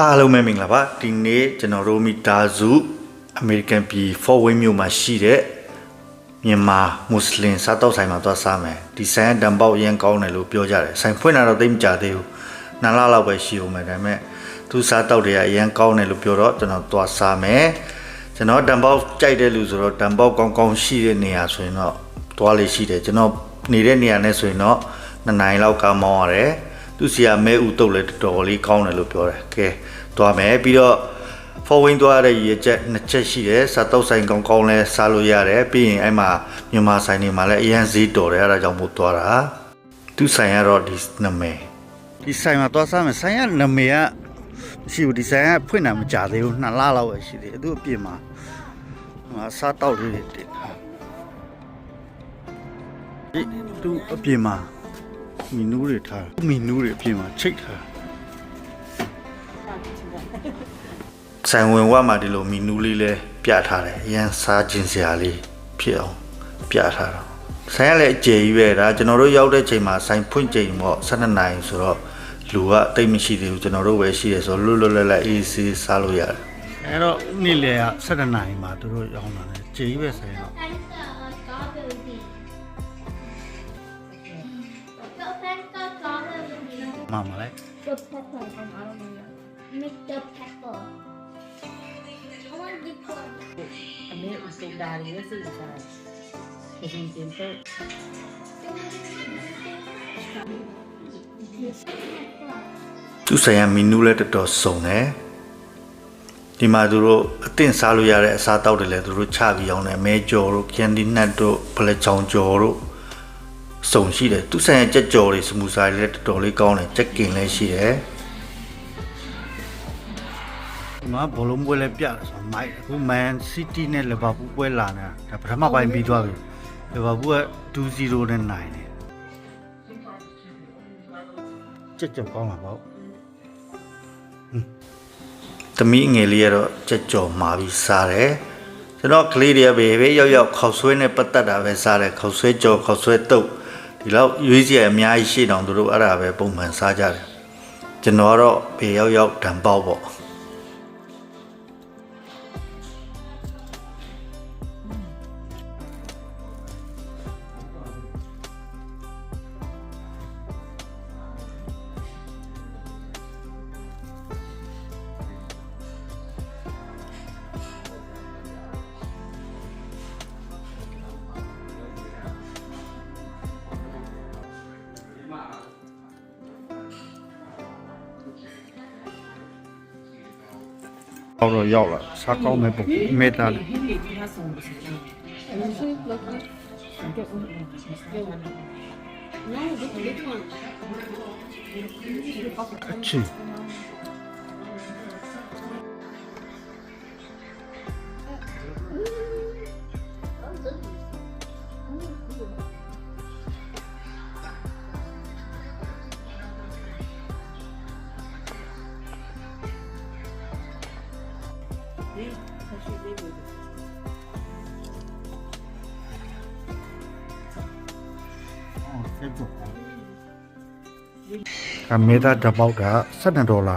အားလုံးပဲမင်္ဂလာပါဒီနေ့ကျွန်တော်တို့မိသားစုအမေရိကန်ပြည်ဖော်ဝင်းမြို့မှာရှိတဲ့မြန်မာမွတ်စလင်စားတောက်ဆိုင်မှာသွားစားမယ်ဒီဆိုင်ကတံပေါက်အရင်ကောင်းတယ်လို့ပြောကြတယ်ဆိုင်ဖွင့်တာတော့သိပ်မကြသေးဘူးနှစ်လလောက်ပဲရှိဦးမယ်ဒါပေမဲ့သူစားတောက်တွေကအရင်ကောင်းတယ်လို့ပြောတော့ကျွန်တော်သွားစားမယ်ကျွန်တော်တံပေါက်ကြိုက်တဲ့လူဆိုတော့တံပေါက်ကောင်းကောင်းရှိတဲ့နေရာဆိုရင်တော့သွားလေးရှိတယ်ကျွန်တော်နေတဲ့နေရာနဲ့ဆိုရင်တော့နှစ်နိုင်လောက်ကမောင်းရတယ် သူစီကမဲဥတုတ်လည်းတော်တော်လေးကောင်းတယ်လို့ပြောတယ်ကဲသွားမယ်ပြီးတော့ for win သွားရတဲ့ရေချက်နှစ်ချက်ရှိတယ်စားတော့ဆိုင်ကောင်းကောင်းလဲစားလို့ရတယ်ပြီးရင်အဲ့မှာမြန်မာဆိုင်တွေမှာလည်းအရန်ဈေးတော်တယ်အဲ့ဒါကြောင့်မို့သွားတာသူဆိုင်ကတော့ဒီနာမည်ဒီဆိုင်မှာသွားစားမယ်ဆိုင်ကနာမည်ကမရှိဘူးဒီဆိုင်ကဖွင့်တာမကြသေးဘူးနှစ်လလောက်ပဲရှိသေးတယ်သူအပြင်မှာဟိုစားတော့လေးတွေတင်တာဒီသူအပြင်မှာ မီနူးတွေထားမီနူးတွေအပြင်မှာချိတ်ထားဆိုင်ဝင်ဝမှာဒီလိုမီနူးလေးလဲပြထားတယ်အရန်စားခြင်းစရာလေးဖြစ်အောင်ပြထားတော့ဆိုင်ကလည်းအကျယ်ကြီးပဲဒါကျွန်တော်တို့ရောက်တဲ့ချိန်မှာဆိုင်ဖွင့်ချိန်ပေါ့12နာရီဆိုတော့လူကတိတ်မရှိသေးဘူးကျွန်တော်တို့ပဲရှိတယ်ဆိုတော့လွတ်လွတ်လပ်လပ်အေးဆေးစားလို့ရတယ်အဲတော့နေ့လေက12နာရီမှာတို့ရောက်လာတယ်ကျယ်ကြီးပဲဆိုင်တော့ strawberry. မှမလဲ The pepper. I don't know. Make the pepper. I want this one. အမေအစုံဒါတွေလည်းစိတ်စားတယ်ဒီတင်တော့သူဆိုင်ရမီနူးလည်းတော်တော်စုံတယ်ဒီမှာသူတို့အသင့်စားလို့ရတဲ့အစားတောက်တွေလည်းသူတို့ချပြီးအောင်တယ်မဲကြော်တို့ကင်ဒီနတ်တို့ဖလက်ချောင်ကြော်တို့ စုံရှိတယ်သူဆိုင်ရကြက်ကြော်တွေစမူစာတွေလည်းတော်တော်လေးကောင်းတယ်ကြက်ကင်လည်းရှိတယ်ဒီမှာဘောလုံးပွဲလည်းပြတယ်ဆိုတော့မိုက်အခုမန်စီးတီးနဲ့လီဗာပူးပွဲလာနေတာဒါပထမပိုင်းပြီးသွားပြီလီဗာပူးက2-0နဲ့နိုင်တယ်ကြက်ကြော်ကောင်းလာပေါ့သမီးငယ်လေးကတော့ကြက်ကြော်မာပြီးစားတယ်ကျွန်တော်ကလေးတွေကပဲပဲရောက်ရောက်ခေါက်ဆွဲနဲ့ပတ်သက်တာပဲစားတယ်ခေါက်ဆွဲကြော်ခေါက်ဆွဲတုပ် ဒီလောက်ရွေးစရာအများကြီးရှိတောင်သူတို့အဲ့ဒါပဲပုံမှန်စားကြတယ်ကျွန်တော်ကတော့ဘေရောက်ရောက်တံပေါက်ပေါ့ အောက်တော့ရောက်လာစားကောင်းမဲ့ပုံမေ အမေသားတပေါက်က12ဒေါ်လာ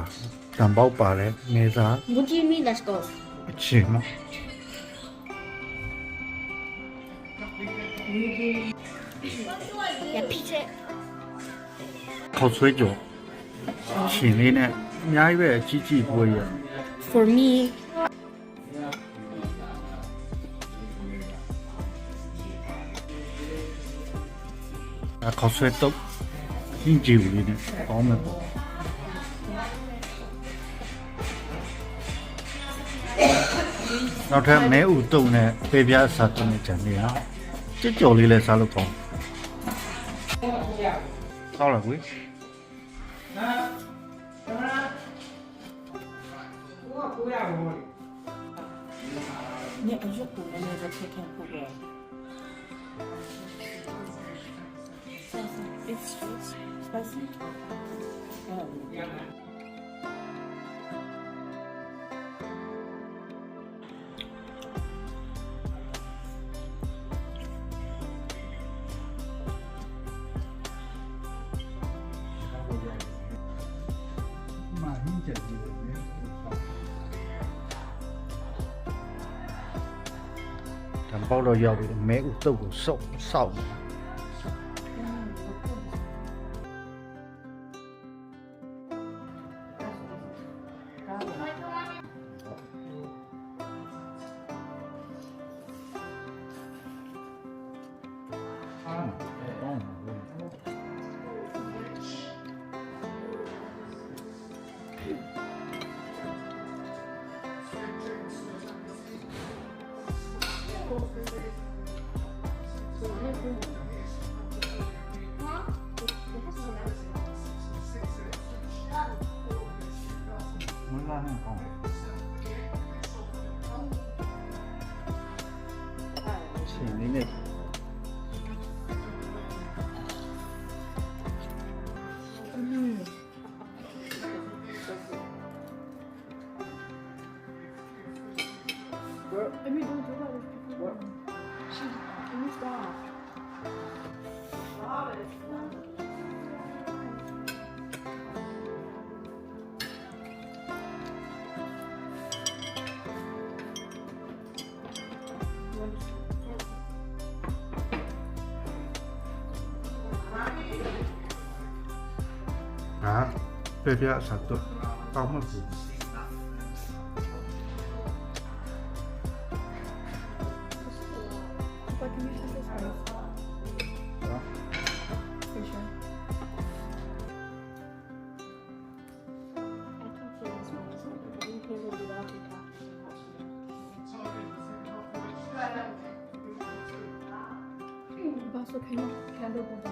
တံပေါက်ပါတယ်မေသား What do you mean? Let's go. အချင်းနော် Yeah, pizza. ခေါက်ဆွဲကြော်ရှင်လေးနဲ့အများကြီးပဲအကြီးကြီးပွဲရ For me, ခေါက်ဆွဲတုပ်ဟင်းကြည့်ဦးလေးနဲ့ကောင်းမဲ့ပေါ့နောက်ထပ်မဲဥတုံနဲ့ပေပြားစားတုံနဲ့ကြံနေနော်ကြက်ကြော်လေးလည်းစားလို့ကောင်းကောင်းလားကွေညအရုပ်ကိုလည်းတစ်ချက်ခံပို့ပဲ။ It's spicy. Oh. မှာဟင်းကြက် 打包到腰部，没有足够的瘦瘦。 တု 啊，PBY1，阿姆斯。全都不包。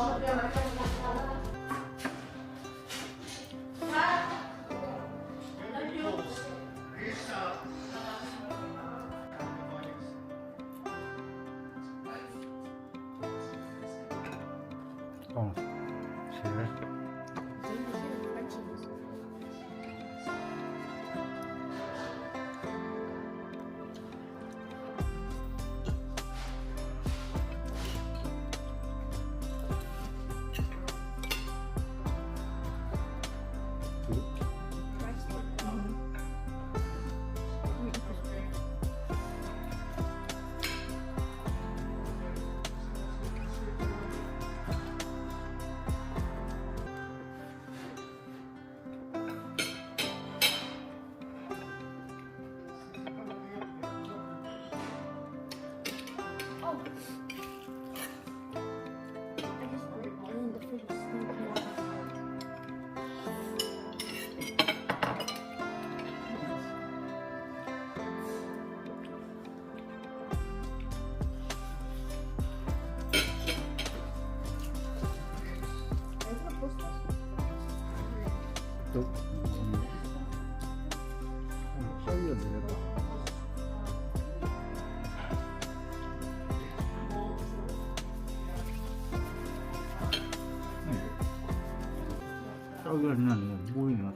ぐらいになる。こういうの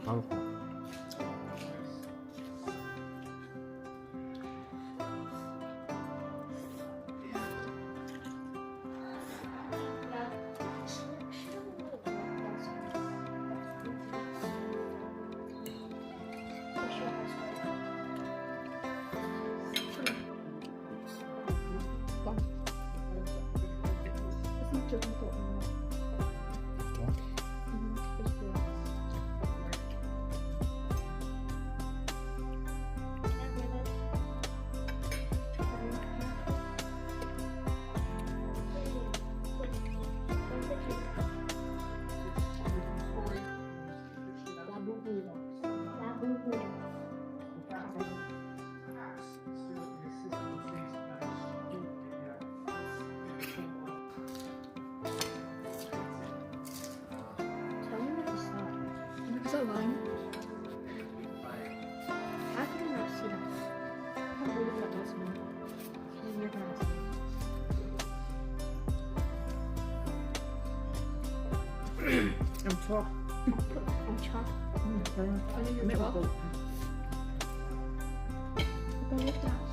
a line. How can you not see that? How can you not see that? Because you're fast. I'm chalk. I'm chalk. I'm chalk. I'm chalk. I'm chalk. I'm chalk.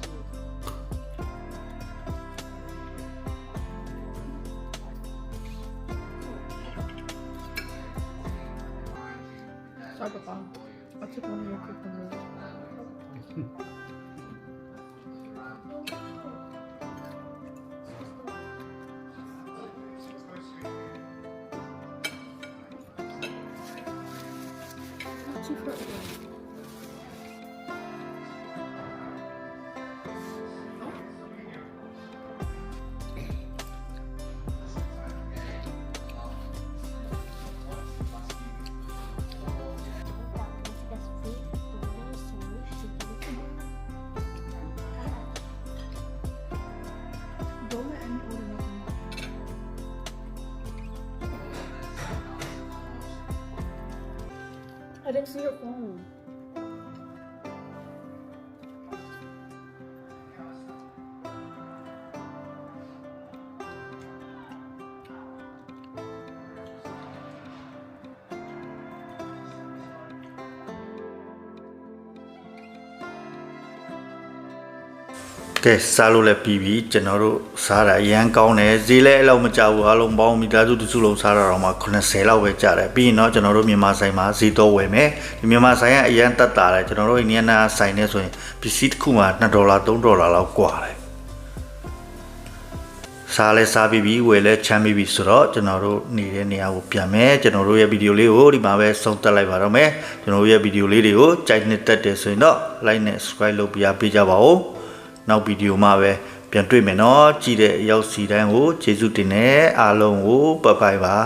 цифра 1. I didn't see your phone. ။ ကဲစားလို့လည်းပြီးပြီကျွန်တော်တို့စားတာအရန်ကောင်းတယ်ဈေးလည်းအဲ့လောက်မကြဘူးအားလုံးပေါင်းမိသားစုတစ်စုလုံးစားတာတော့မှ80လောက်ပဲကြတယ်ပြီးရင်တော့ကျွန်တော်တို့မြန်မာဆိုင်မှာဈေးတော့ဝယ်မယ်ဒီမြန်မာဆိုင်ကအရန်တက်တာတယ်ကျွန်တော်တို့အိန္ဒိယနာဆိုင်နဲ့ဆိုရင်ပစ္စည်းတစ်ခုမှ2ဒေါ်လာ3ဒေါ်လာလောက်กว่าတယ်စားလဲစားပြီးပြီဝယ်လဲချမ်းပြီးပြီဆိုတော့ကျွန်တော်တို့နေတဲ့နေရာကိုပြန်မယ်ကျွန်တော်တို့ရဲ့ဗီဒီယိုလေးကိုဒီမှာပဲဆုံးသက်လိုက်ပါတော့မယ်ကျွန်တော်တို့ရဲ့ဗီဒီယိုလေးတွေကိုကြိုက်နှစ်သက်တယ်ဆိုရင်တော့ like နဲ့ subscribe လုပ်ပြပေးကြပါဦး နောက်ဗီဒီယိုမှာပဲပြန်တွေ့မယ်နော်ကြည့်တဲ့အရောက်စီတိုင်းကိုကျေးဇူးတင်တယ်အားလုံးကိုဘိုင်ဘိုင်ပါ